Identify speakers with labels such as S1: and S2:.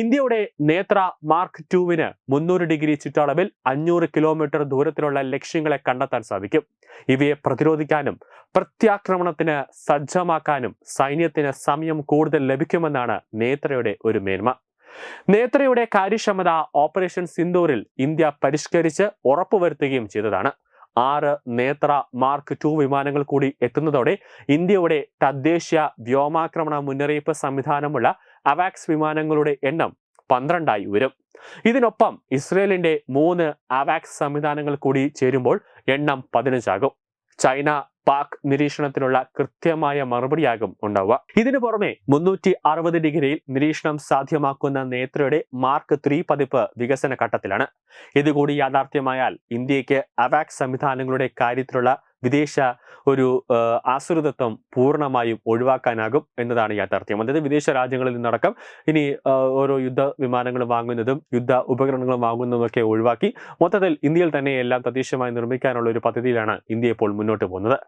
S1: ഇന്ത്യയുടെ നേത്ര മാർക്ക് ടുവിന് മുന്നൂറ് ഡിഗ്രി ചുറ്റളവിൽ അഞ്ഞൂറ് കിലോമീറ്റർ ദൂരത്തിലുള്ള ലക്ഷ്യങ്ങളെ കണ്ടെത്താൻ സാധിക്കും. ഇവയെ പ്രതിരോധിക്കാനും പ്രത്യാക്രമണത്തിന് സജ്ജമാക്കാനും സൈന്യത്തിന് സമയം കൂടുതൽ ലഭിക്കുമെന്നാണ് നേത്രയുടെ ഒരു മേന്മ. നേത്രയുടെ കാര്യക്ഷമത ഓപ്പറേഷൻ സിന്ദൂരിൽ ഇന്ത്യ പരിഷ്കരിച്ച് ഉറപ്പുവരുത്തുകയും ചെയ്തതാണ്. ആറ് നേത്ര മാർക്ക് ടു വിമാനങ്ങൾ കൂടി എത്തുന്നതോടെ ഇന്ത്യയുടെ തദ്ദേശീയ വ്യോമാക്രമണ മുന്നറിയിപ്പ് സംവിധാനമുള്ള അവാക്സ് വിമാനങ്ങളുടെ എണ്ണം പന്ത്രണ്ടായി ഉയരും. ഇതിനൊപ്പം ഇസ്രയേലിന്റെ മൂന്ന് അവാക്സ് സംവിധാനങ്ങൾ കൂടി ചേരുമ്പോൾ എണ്ണം പതിനഞ്ചാകും. ചൈന പാക് നിരീക്ഷണത്തിനുള്ള കൃത്യമായ മറുപടിയാകും ഉണ്ടാവുക. ഇതിനു പുറമെ മുന്നൂറ്റി അറുപത് ഡിഗ്രിയിൽ നിരീക്ഷണം സാധ്യമാക്കുന്ന നേത്രയുടെ മാർക്ക് ത്രീ പതിപ്പ് വികസന ഘട്ടത്തിലാണ്. ഇതുകൂടി യാഥാർത്ഥ്യമായാൽ ഇന്ത്യയ്ക്ക് അവാക്സ് സംവിധാനങ്ങളുടെ കാര്യത്തിലുള്ള വിദേശ ഒരു ആശ്രിതത്വം പൂർണമായും ഒഴിവാക്കാനാകും എന്നതാണ് യാഥാർത്ഥ്യം. അതായത് വിദേശ രാജ്യങ്ങളിൽ നിന്നടക്കം ഇനി ഓരോ യുദ്ധ വിമാനങ്ങൾ വാങ്ങുന്നതും യുദ്ധ ഉപകരണങ്ങൾ വാങ്ങുന്നതും ഒക്കെ ഒഴിവാക്കി മൊത്തത്തിൽ ഇന്ത്യയിൽ തന്നെ എല്ലാം തദ്ദേശീയമായി നിർമ്മിക്കാനുള്ള ഒരു പദ്ധതിയിലാണ് ഇന്ത്യ ഇപ്പോൾ മുന്നോട്ട് പോകുന്നത്.